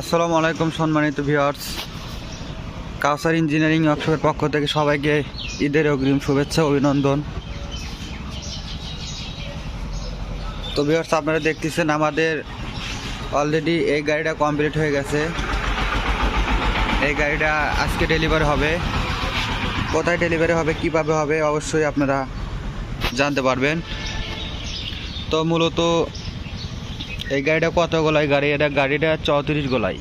আসসালামু আলাইকুম সম্মানিত ভিউয়ার্স। কাউসার ইঞ্জিনিয়ারিং ওয়ার্কশপের পক্ষ থেকে সবাইকে ঈদের অগ্রিম শুভেচ্ছা, অভিনন্দন। তো ভিউয়ার্স, আপনারা দেখতেছেন আমাদের অলরেডি এই গাড়িটা কমপ্লিট হয়ে গেছে। এই গাড়িটা আজকে ডেলিভারি হবে। কোথায় ডেলিভারি হবে, কীভাবে হবে, অবশ্যই আপনারা জানতে পারবেন। তো মূলত এই গাড়িটা কত গোলায় গাড়ি? এটা গাড়িটা চৌত্রিশ গোলাই।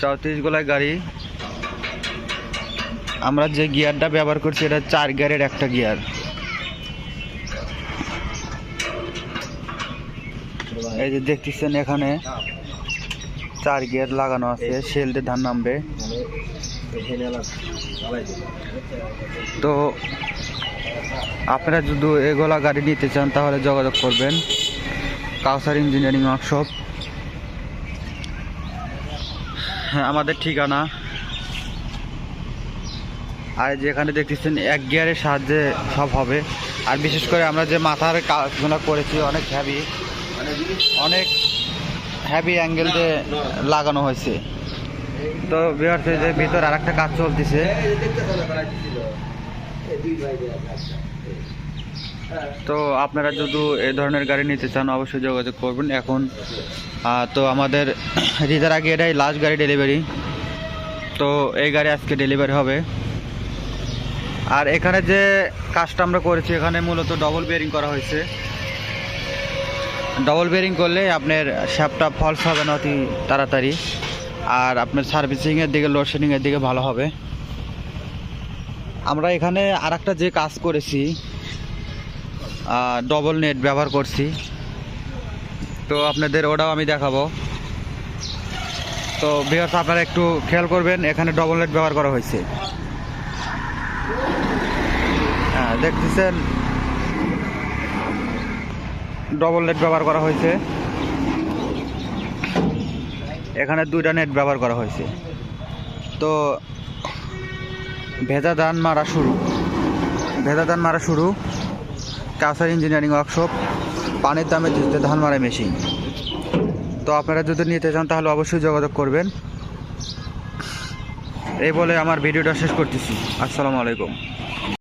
চৌত্রিশ গোলায় গাড়ি। আমরা যে গিয়ারটা ব্যবহার করছি, এটা চার গিয়ারের একটা গিয়ার। এই যে দেখতেছেন এখানে চার গিয়ার লাগানো আছে সেলটে ধান নামবে। তো আপনারা যদি এগুলা গাড়ি নিতে চান, তাহলে যোগাযোগ করবেন। Kawsar engineering workshop. হ্যাঁ আমাদের ঠিকানা। আর যেখানে দেখতেছেন, এক গিয়ারের সাহায্যে সব হবে। আর বিশেষ করে আমরা যে মাথার কাজগুলো করেছি, অনেক হ্যাভি অনেক হ্যাভি অ্যাঙ্গেল দিয়ে লাগানো হয়েছে। তো বিহার যে ভিতর আর একটা কাজ চলতেছে। তো আপনারা যদি এই ধরনের গাড়ি নিতে চান, অবশ্যই যোগাযোগ করবেন। এখন তো আমাদের রিজার আগে এটাই লাস্ট গাড়ি ডেলিভারি তো এই গাড়ি আজকে ডেলিভারি হবে। আর এখানে যে কাজটা আমরা করেছি, এখানে মূলত ডবল বেয়ারিং করা হয়েছে। ডবল বেয়ারিং করলে আপনার শ্যাপটা ফলস হবে না, অতি তাড়াতাড়ি। আর আপনার সার্ভিসিংয়ের দিকে লোডশেডিংয়ের দিকে ভালো হবে। আমরা এখানে আর যে কাজ করেছি ডবল নেট ব্যবহার করছি। তো আপনাদের ওটাও আমি দেখাবো। তো বিহার আপনারা একটু খেয়াল করবেন, এখানে ডবল নেট ব্যবহার করা হয়েছে। হ্যাঁ দেখতেছেন? ডবল নেট ব্যবহার করা হয়েছে। এখানে দুইটা নেট ব্যবহার করা হয়েছে। তো ভেজা ধান মারা শুরু। ভেজা ধান মারা শুরু। কাউসার ইঞ্জিনিয়ারিং ওয়ার্কশপ, পানির দামে ধান মারা মেশিন। তো আপনারা যদি নিতে চান তাহলে অবশ্যই যোগাযোগ করবেন। এই বলে আমার ভিডিওটা শেষ করতেছি। আসসালামু আলাইকুম।